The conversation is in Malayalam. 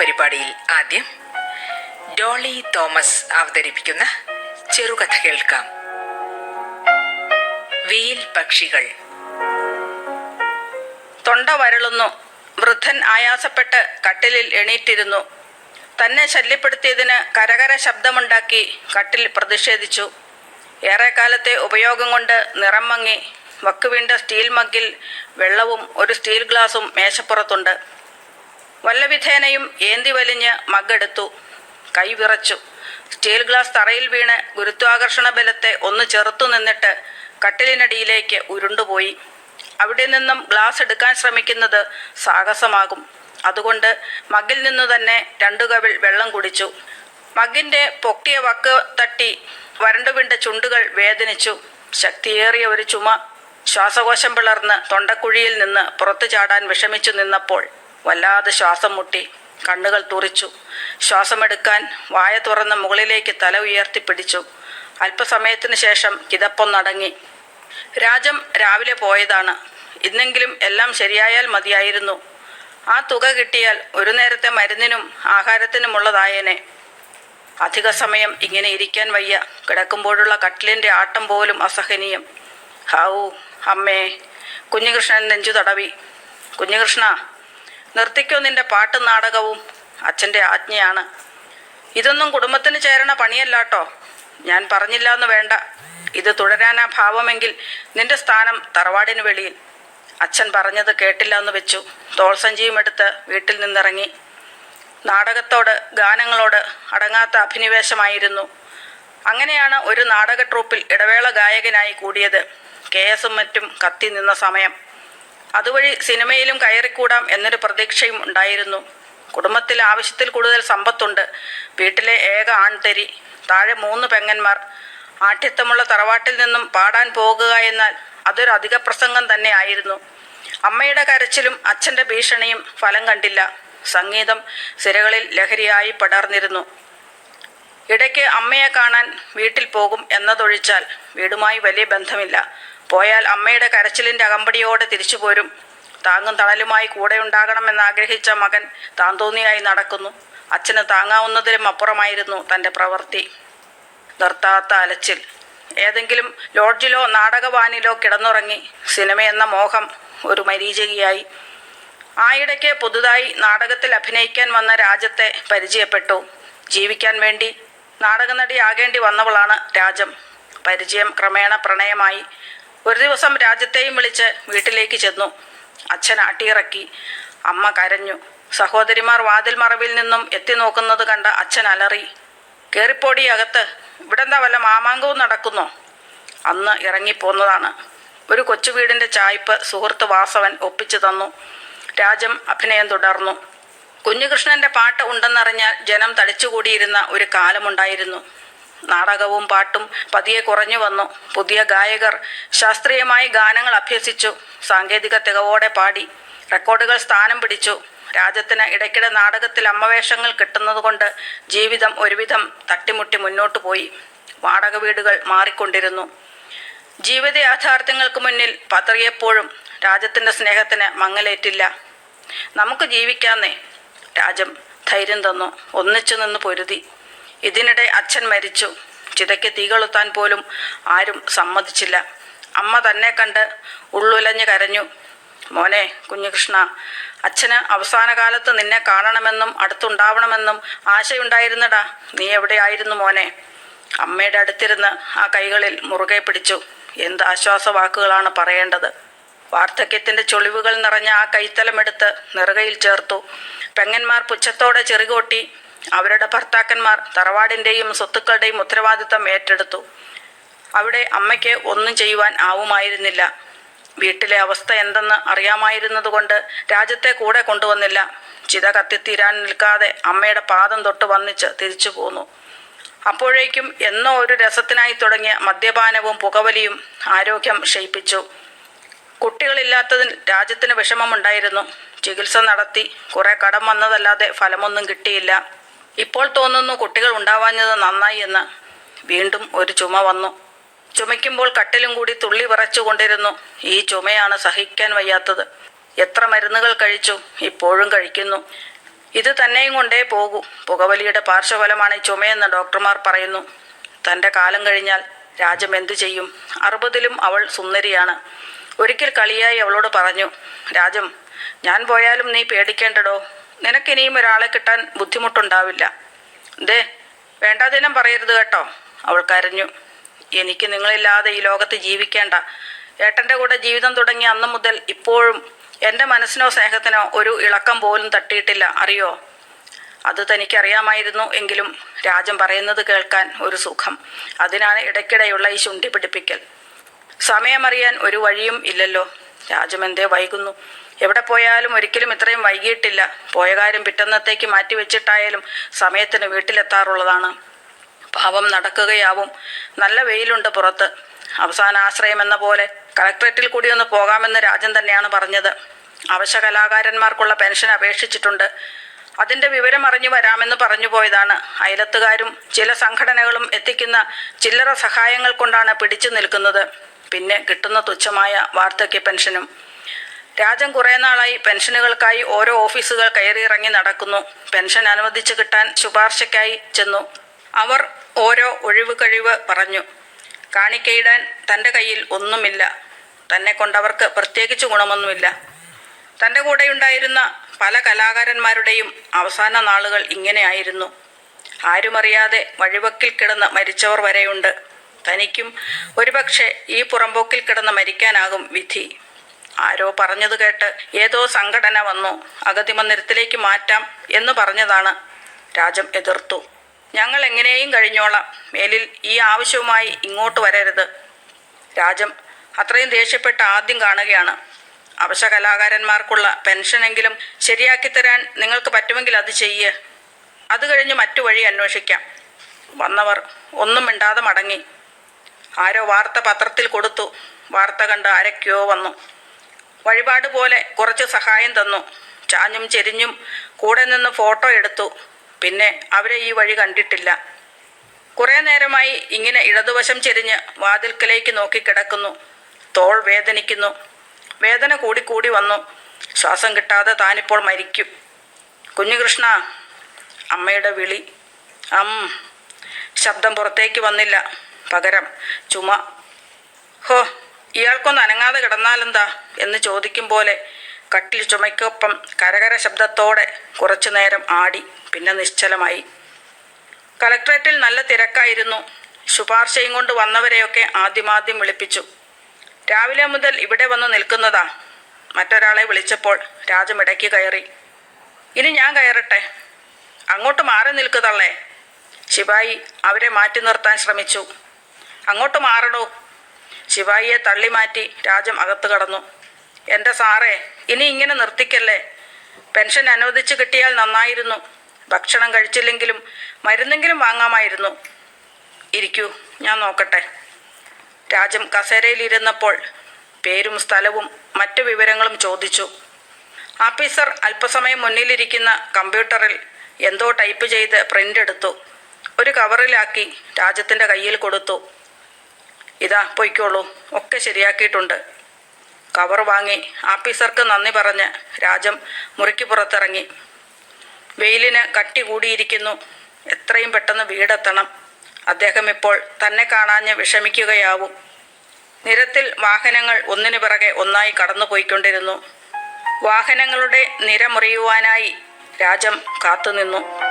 പരിപാടിയിൽ ആദ്യം ഡോളി തോമസ് അവതരിപ്പിക്കുന്ന ചെറുകഥ കേൾക്കാം. വെയിൽ പക്ഷികൾ. തൊണ്ട വരളുന്നു. വൃദ്ധൻ ആയാസപ്പെട്ട് കട്ടിലിൽ എണീറ്റിരുന്നു. തന്നെ ശല്യപ്പെടുത്തിയതിന് കരകര ശബ്ദമുണ്ടാക്കി കട്ടിൽ പ്രതിഷേധിച്ചു. ഏറെക്കാലത്തെ ഉപയോഗം കൊണ്ട് നിറം മങ്ങി. വക്കുവീണ്ട സ്റ്റീൽ മഗ്ഗിൽ വെള്ളവും ഒരു സ്റ്റീൽ ഗ്ലാസും മേശപ്പുറത്തുണ്ട്. വല്ലവിധേനയും ഏന്തി വലിഞ്ഞ് മഗ്ഗെടുത്തു. കൈവിറച്ചു സ്റ്റീൽ ഗ്ലാസ് തറയിൽ വീണ് ഗുരുത്വാകർഷണ ബലത്തെ ഒന്ന് ചെറുത്തു നിന്നിട്ട് കട്ടിലിനടിയിലേക്ക് ഉരുണ്ടുപോയി. അവിടെ നിന്നും ഗ്ലാസ് എടുക്കാൻ ശ്രമിക്കുന്നത് സാഹസമാകും. അതുകൊണ്ട് മഗ്ഗിൽ നിന്നു തന്നെ രണ്ടു കവിൾ വെള്ളം കുടിച്ചു. മഗ്ഗിന്റെ പൊക്കിയ വക്ക് തട്ടി വരണ്ടുവിണ്ട ചുണ്ടുകൾ വേദനിച്ചു. ശക്തിയേറിയ ഒരു ചുമ ശ്വാസകോശം പിളർന്ന് തൊണ്ടക്കുഴിയിൽ നിന്ന് പുറത്തു ചാടാൻ വിഷമിച്ചു നിന്നപ്പോൾ വല്ലാതെ ശ്വാസം മുട്ടി കണ്ണുകൾ തുറിച്ചു. ശ്വാസമെടുക്കാൻ വായ തുറന്ന് മുകളിലേക്ക് തല ഉയർത്തി പിടിച്ചു. അല്പസമയത്തിന് ശേഷം കിതപ്പൊന്നടങ്ങി. രാജം രാവിലെ പോയതാണ്. ഇന്നെങ്കിലും എല്ലാം ശരിയായാൽ മതിയായിരുന്നു. ആ തുക കിട്ടിയാൽ ഒരു നേരത്തെ മരുന്നിനും ആഹാരത്തിനുമുള്ളതായേനെ അധിക സമയം ഇങ്ങനെ ഇരിക്കാൻ വയ്യ. കിടക്കുമ്പോഴുള്ള കട്ടിലിന്റെ ആട്ടം പോലും അസഹനീയം. ഹൗ അമ്മേ. കുഞ്ഞികൃഷ്ണൻ നെഞ്ചു തടവി. കുഞ്ഞികൃഷ്ണ നിർത്തിക്കോ നിന്റെ പാട്ടും നാടകവും അച്ഛന്റെ ആജ്ഞയാണ്. ഇതൊന്നും കുടുംബത്തിന് ചേരണ പണിയല്ലാട്ടോ. ഞാൻ പറഞ്ഞില്ല എന്ന് വേണ്ട. ഇത് തുടരാനാ ഭാവമെങ്കിൽ നിന്റെ സ്ഥാനം തറവാടിന് വെളിയിൽ. അച്ഛൻ പറഞ്ഞത് കേട്ടില്ല എന്ന് വെച്ചു തോൾസഞ്ചിയും എടുത്ത് വീട്ടിൽ നിന്നിറങ്ങി. നാടകത്തോട് ഗാനങ്ങളോട് അടങ്ങാത്ത അഭിനിവേശമായിരുന്നു. അങ്ങനെയാണ് ഒരു നാടക ട്രൂപ്പിൽ ഇടവേള ഗായകനായി കൂടിയത്. കെ എസും മറ്റും കത്തി നിന്ന സമയം. അതുവഴി സിനിമയിലും കയറിക്കൂടാം എന്നൊരു പ്രതീക്ഷയും ഉണ്ടായിരുന്നു. കുടുംബത്തിൽ ആവശ്യത്തിൽ കൂടുതൽ സമ്പത്തുണ്ട്. വീട്ടിലെ ഏക ആൺതരി താഴെ മൂന്ന് പെങ്ങന്മാർ. ആഠ്യത്വമുള്ള തറവാട്ടിൽ നിന്നും പാടാൻ പോകുക എന്നാൽ അതൊരു അധിക പ്രസംഗം തന്നെ ആയിരുന്നു. അമ്മയുടെ കരച്ചിലും അച്ഛന്റെ ഭീഷണിയും ഫലം കണ്ടില്ല. സംഗീതം സിരകളിൽ ലഹരിയായി പടർന്നിരുന്നു. ഇടയ്ക്ക് അമ്മയെ കാണാൻ വീട്ടിൽ പോകും എന്നതൊഴിച്ചാൽ വീടുമായി വലിയ ബന്ധമില്ല. പോയാൽ അമ്മയുടെ കരച്ചിലിന്റെ അകമ്പടിയോടെ തിരിച്ചു പോരും. താങ്ങും തണലുമായി കൂടെ ഉണ്ടാകണമെന്ന് ആഗ്രഹിച്ച മകൻ താന്തോന്നിയായി നടക്കുന്നു. അച്ഛന് താങ്ങാവുന്നതിലും അപ്പുറമായിരുന്നു തന്റെ പ്രവൃത്തി. നിർത്താത്ത അലച്ചിൽ. ഏതെങ്കിലും ലോഡ്ജിലോ നാടകവാനിലോ കിടന്നുറങ്ങി സിനിമയെന്ന മോഹം ഒരു മരീചികയായി. ആയിടയ്ക്ക് പുതുതായി നാടകത്തിൽ അഭിനയിക്കാൻ വന്ന രാജത്തെ പരിചയപ്പെട്ടു. ജീവിക്കാൻ വേണ്ടി നാടകനടിയാകേണ്ടി വന്നവളാണ് രാജം. പരിചയം ക്രമേണ പ്രണയമായി. ഒരു ദിവസം രാജ്യത്തെയും വിളിച്ച് വീട്ടിലേക്ക് ചെന്നു. അച്ഛൻ ആട്ടിയിറക്കി. അമ്മ കരഞ്ഞു. സഹോദരിമാർ വാതിൽ മറവിൽ നിന്നും എത്തി നോക്കുന്നത് കണ്ട അച്ഛൻ അലറി. കയറിപ്പോടി അകത്ത്. ഇവിടെന്താ വല്ല മാമാങ്കവും നടക്കുന്നോ? അന്ന് ഇറങ്ങിപ്പോന്നതാണ്. ഒരു കൊച്ചു വീടിന്റെ ചായ്പ് സുഹൃത്ത് വാസവൻ ഒപ്പിച്ചു തന്നു. രാജം അഭിനയം തുടർന്നു. കുഞ്ഞുകൃഷ്ണന്റെ പാട്ട് ഉണ്ടെന്നറിഞ്ഞാൽ ജനം തടിച്ചുകൂടിയിരുന്ന ഒരു കാലമുണ്ടായിരുന്നു. നാടകവും പാട്ടും പതിയെ കുറഞ്ഞു വന്നു. പുതിയ ഗായകർ ശാസ്ത്രീയമായി ഗാനങ്ങൾ അഭ്യസിച്ചു. സാങ്കേതിക തികവോടെ പാടി. റെക്കോർഡുകൾ സ്ഥാനം പിടിച്ചു. രാജ്യത്തിന് ഇടയ്ക്കിടെ നാടകത്തിൽ അമ്മവേഷങ്ങൾ കിട്ടുന്നതുകൊണ്ട് ജീവിതം ഒരുവിധം തട്ടിമുട്ടി മുന്നോട്ടു പോയി. വാടക വീടുകൾ മാറിക്കൊണ്ടിരുന്നു. ജീവിത യാഥാർത്ഥ്യങ്ങൾക്ക് മുന്നിൽ പതറിയപ്പോഴും രാജ്യത്തിന്റെ സ്നേഹത്തിന് മങ്ങലേറ്റില്ല. നമുക്ക് ജീവിക്കാന്നേ. രാജം ധൈര്യം തന്നു. ഒന്നിച്ചു നിന്ന് പൊരുതി. ഇതിനിടെ അച്ഛൻ മരിച്ചു. ചിതയ്ക്ക് തീ കൊളുത്താൻ പോലും ആരും സമ്മതിച്ചില്ല. അമ്മ തന്നെ കണ്ട് ഉള്ളുലഞ്ഞ് കരഞ്ഞു. മോനെ കുഞ്ഞുകൃഷ്ണ അച്ഛന് അവസാന കാലത്ത് നിന്നെ കാണണമെന്നും അടുത്തുണ്ടാവണമെന്നും ആശയുണ്ടായിരുന്നടാ. നീ എവിടെയായിരുന്നു മോനെ? അമ്മയുടെ അടുത്തിരുന്ന് ആ കൈകളിൽ മുറുകെ പിടിച്ചു. എന്ത് ആശ്വാസവാക്കുകളാണ് പറയേണ്ടത്? വാർദ്ധക്യത്തിന്റെ ചൊളിവുകൾ നിറഞ്ഞ ആ കൈത്തലമെടുത്ത് നെറുകയിൽ ചേർത്തു. പെങ്ങന്മാർ പുച്ഛത്തോടെ ചെറുകോട്ടി അവരുടെ ഭർത്താക്കന്മാർ തറവാടിന്റെയും സ്വത്തുക്കളുടെയും ഉത്തരവാദിത്തം ഏറ്റെടുത്തു. അവിടെ അമ്മയ്ക്ക് ഒന്നും ചെയ്യുവാൻ ആവുമായിരുന്നില്ല. വീട്ടിലെ അവസ്ഥ എന്തെന്ന് അറിയാമായിരുന്നതുകൊണ്ട് രാജ്യത്തെ കൂടെ കൊണ്ടുവന്നില്ല. ചിത കത്തിത്തീരാൻ നിൽക്കാതെ അമ്മയുടെ പാദം തൊട്ട് വന്നിച്ച് തിരിച്ചു പോന്നു. അപ്പോഴേക്കും എന്നോ ഒരു രസത്തിനായി തുടങ്ങിയ മദ്യപാനവും പുകവലിയും ആരോഗ്യം ക്ഷയിപ്പിച്ചു. കുട്ടികളില്ലാത്തതിൽ രാജ്യത്തിന് വിഷമമുണ്ടായിരുന്നു. ചികിത്സ നടത്തി കുറെ കടം വന്നതല്ലാതെ ഫലമൊന്നും കിട്ടിയില്ല. ഇപ്പോൾ തോന്നുന്നു കുട്ടികൾ ഉണ്ടാവാഞ്ഞത് നന്നായി എന്ന്. വീണ്ടും ഒരു ചുമ വന്നു. ചുമയ്ക്കുമ്പോൾ കട്ടിലും കൂടി തുള്ളി വിറച്ചുകൊണ്ടിരുന്നു ഈ ചുമയാണ് സഹിക്കാൻ വയ്യാത്തത്. എത്ര മരുന്നുകൾ കഴിച്ചു? ഇപ്പോഴും കഴിക്കുന്നു. ഇത് തന്നെയും കൊണ്ടേ പോകൂ. പുകവലിയുടെ പാർശ്വഫലമാണ് ഈ ചുമയെന്ന് ഡോക്ടർമാർ പറയുന്നു. തന്റെ കാലം കഴിഞ്ഞാൽ രാജം എന്തു ചെയ്യും? അറുപതിലും അവൾ സുന്ദരിയാണ്. ഒരിക്കൽ കളിയായി അവളോട് പറഞ്ഞു രാജം ഞാൻ പോയാലും നീ പേടിക്കേണ്ടടോ? നിനക്കിനിയും ഒരാളെ കിട്ടാൻ ബുദ്ധിമുട്ടുണ്ടാവില്ല. ദേ വേണ്ടാതിനം പറയരുത് കേട്ടോ. അവൾ കരഞ്ഞു. എനിക്ക് നിങ്ങളില്ലാതെ ഈ ലോകത്ത് ജീവിക്കേണ്ട. ഏട്ടന്റെ കൂടെ ജീവിതം തുടങ്ങിയ അന്ന് മുതൽ ഇപ്പോഴും എന്റെ മനസ്സിനോ സ്നേഹത്തിനോ ഒരു ഇളക്കം പോലും തട്ടിയിട്ടില്ല. അറിയോ? അത് തനിക്കറിയാമായിരുന്നു എങ്കിലും രാജൻ പറയുന്നത് കേൾക്കാൻ ഒരു സുഖം. അതിനാണ് ഇടയ്ക്കിടെയുള്ള ഈ ശുണ്ടി പിടിപ്പിക്കൽ സമയമറിയാൻ ഒരു വഴിയും ഇല്ലല്ലോ. രാജമെന്തേ വൈകുന്നു. എവിടെ പോയാലും ഒരിക്കലും ഇത്രയും വൈകിയിട്ടില്ല. പോയ കാര്യം പിറ്റന്നത്തേക്ക് മാറ്റിവെച്ചിട്ടായാലും സമയത്തിന് വീട്ടിലെത്താറുള്ളതാണ്. പാവം നടക്കുകയാവും. നല്ല വെയിലുണ്ട് പുറത്ത്. അവസാന ആശ്രയം എന്ന പോലെ കളക്ട്രേറ്റിൽ കൂടി ഒന്ന് പോകാമെന്ന് രാജൻ തന്നെയാണ് പറഞ്ഞത്. അവശ കലാകാരന്മാർക്കുള്ള പെൻഷൻ അപേക്ഷിച്ചിട്ടുണ്ട്. അതിന്റെ വിവരം അറിഞ്ഞു വരാമെന്ന് പറഞ്ഞു പോയതാണ്. അയലത്തുകാരും ചില സംഘടനകളും എത്തിക്കുന്ന ചില്ലറ സഹായങ്ങൾ കൊണ്ടാണ് പിടിച്ചു നിൽക്കുന്നത്. പിന്നെ കിട്ടുന്ന തുച്ഛമായ വാർദ്ധക്യ പെൻഷനും. രാജൻ കുറേ നാളായി പെൻഷനുകൾക്കായി ഓരോ ഓഫീസുകൾ കയറിയിറങ്ങി നടക്കുന്നു. പെൻഷൻ അനുവദിച്ചു കിട്ടാൻ ശുപാർശയ്ക്കായി ചെന്നു. അവർ ഓരോ ഒഴിവ് കഴിവ് പറഞ്ഞു. കാണിക്കയിടാൻ തന്റെ കയ്യിൽ ഒന്നുമില്ല. തന്നെ കൊണ്ടവർക്ക് പ്രത്യേകിച്ച് ഗുണമൊന്നുമില്ല. തന്റെ കൂടെയുണ്ടായിരുന്ന പല കലാകാരന്മാരുടെയും അവസാന നാളുകൾ ഇങ്ങനെയായിരുന്നു. ആരുമറിയാതെ വഴിവക്കിൽ കിടന്ന് മരിച്ചവർ വരെയുണ്ട്. തനിക്കും ഒരുപക്ഷെ ഈ പുറമ്പോക്കിൽ കിടന്ന് മരിക്കാനാകും വിധി. ആരോ പറഞ്ഞത് കേട്ട് ഏതോ സംഘടന വന്നു. അഗതി മന്ദിരത്തിലേക്ക് മാറ്റാം എന്ന് പറഞ്ഞതാണ് രാജം എതിർത്തു. ഞങ്ങൾ എങ്ങനെയും കഴിഞ്ഞോളാം. മേലിൽ ഈ ആവശ്യവുമായി ഇങ്ങോട്ട് വരരുത്. രാജം അത്രയും ദേഷ്യപ്പെട്ട് ആദ്യം കാണുകയാണ്. അവശ കലാകാരന്മാർക്കുള്ള പെൻഷനെങ്കിലും ശരിയാക്കി തരാൻ നിങ്ങൾക്ക് പറ്റുമെങ്കിൽ അത് ചെയ്യേ. അത് കഴിഞ്ഞ് മറ്റു വഴി അന്വേഷിക്കാം. വന്നവർ ഒന്നും മിണ്ടാതെ മടങ്ങി. ആരോ വാർത്ത പത്രത്തിൽ കൊടുത്തു. വാർത്ത കണ്ട് ആരൊക്കെയോ വന്നു. വഴിപാട് പോലെ കുറച്ച് സഹായം തന്നു. ചാഞ്ഞും ചെരിഞ്ഞും കൂടെ നിന്ന് ഫോട്ടോ എടുത്തു. പിന്നെ അവരെ ഈ വഴി കണ്ടിട്ടില്ല. കുറേ നേരമായി ഇങ്ങനെ ഇടതുവശം ചെരിഞ്ഞ് വാതിൽക്കലേക്ക് നോക്കി കിടക്കുന്നു. തോൾ വേദനിക്കുന്നു. വേദന കൂടിക്കൂടി വന്നു. ശ്വാസം കിട്ടാതെ താനിപ്പോൾ മരിക്കും. കുഞ്ഞുകൃഷ്ണ അമ്മയുടെ വിളി. അം ശബ്ദം പുറത്തേക്ക് വന്നില്ല. പകരം ചുമ. ഹോ ഇയാൾക്കൊന്ന് അനങ്ങാതെ കിടന്നാലെന്താ എന്ന് ചോദിക്കും പോലെ കട്ടിൽ ചുമയ്ക്കൊപ്പം കരകര ശബ്ദത്തോടെ കുറച്ചു നേരം ആടി പിന്നെ നിശ്ചലമായി. കലക്ട്രേറ്റിൽ നല്ല തിരക്കായിരുന്നു. ശുപാർശയും കൊണ്ട് വന്നവരെയൊക്കെ ആദ്യമാദ്യം വിളിപ്പിച്ചു. രാവിലെ മുതൽ ഇവിടെ വന്ന് നിൽക്കുന്നതാ. മറ്റൊരാളെ വിളിച്ചപ്പോൾ രാജം ഇടയ്ക്ക് കയറി. ഇനി ഞാൻ കയറട്ടെ. അങ്ങോട്ട് മാറി നിൽക്കുതള്ളേ ശിവായി അവരെ മാറ്റി നിർത്താൻ ശ്രമിച്ചു. അങ്ങോട്ട് മാറടോ ശിവായിയെ തള്ളി മാറ്റി രാജം അകത്ത് കടന്നു. എന്റെ സാറേ ഇനി ഇങ്ങനെ നിർത്തിക്കല്ലേ? പെൻഷൻ അനുവദിച്ചു കിട്ടിയാൽ നന്നായിരുന്നു. ഭക്ഷണം കഴിച്ചില്ലെങ്കിലും മരുന്നെങ്കിലും വാങ്ങാമായിരുന്നു. ഇരിക്കൂ ഞാൻ നോക്കട്ടെ. രാജം കസേരയിലിരുന്നപ്പോൾ പേരും സ്ഥലവും മറ്റു വിവരങ്ങളും ചോദിച്ചു. ആഫീസർ അല്പസമയം മുന്നിലിരിക്കുന്ന കമ്പ്യൂട്ടറിൽ എന്തോ ടൈപ്പ് ചെയ്ത് പ്രിന്റ് എടുത്തു. ഒരു കവറിലാക്കി രാജത്തിന്റെ കയ്യിൽ കൊടുത്തു. ഇതാ പൊയ്ക്കോളൂ. ഒക്കെ ശരിയാക്കിയിട്ടുണ്ട്. കവർ വാങ്ങി. ആഫീസർക്ക് നന്ദി പറഞ്ഞ് രാജം മുറിക്ക് പുറത്തിറങ്ങി. വെയിലിന് കട്ടി കൂടിയിരിക്കുന്നു. എത്രയും പെട്ടെന്ന് വീടെത്തണം. അദ്ദേഹം ഇപ്പോൾ തന്നെ കാണാഞ്ഞ് വിഷമിക്കുകയാവും. നിരത്തിൽ വാഹനങ്ങൾ ഒന്നിനു പിറകെ ഒന്നായി കടന്നുപോയിക്കൊണ്ടിരുന്നു. വാഹനങ്ങളുടെ നിരമുറിയുവാനായി രാജം കാത്തുനിന്നു.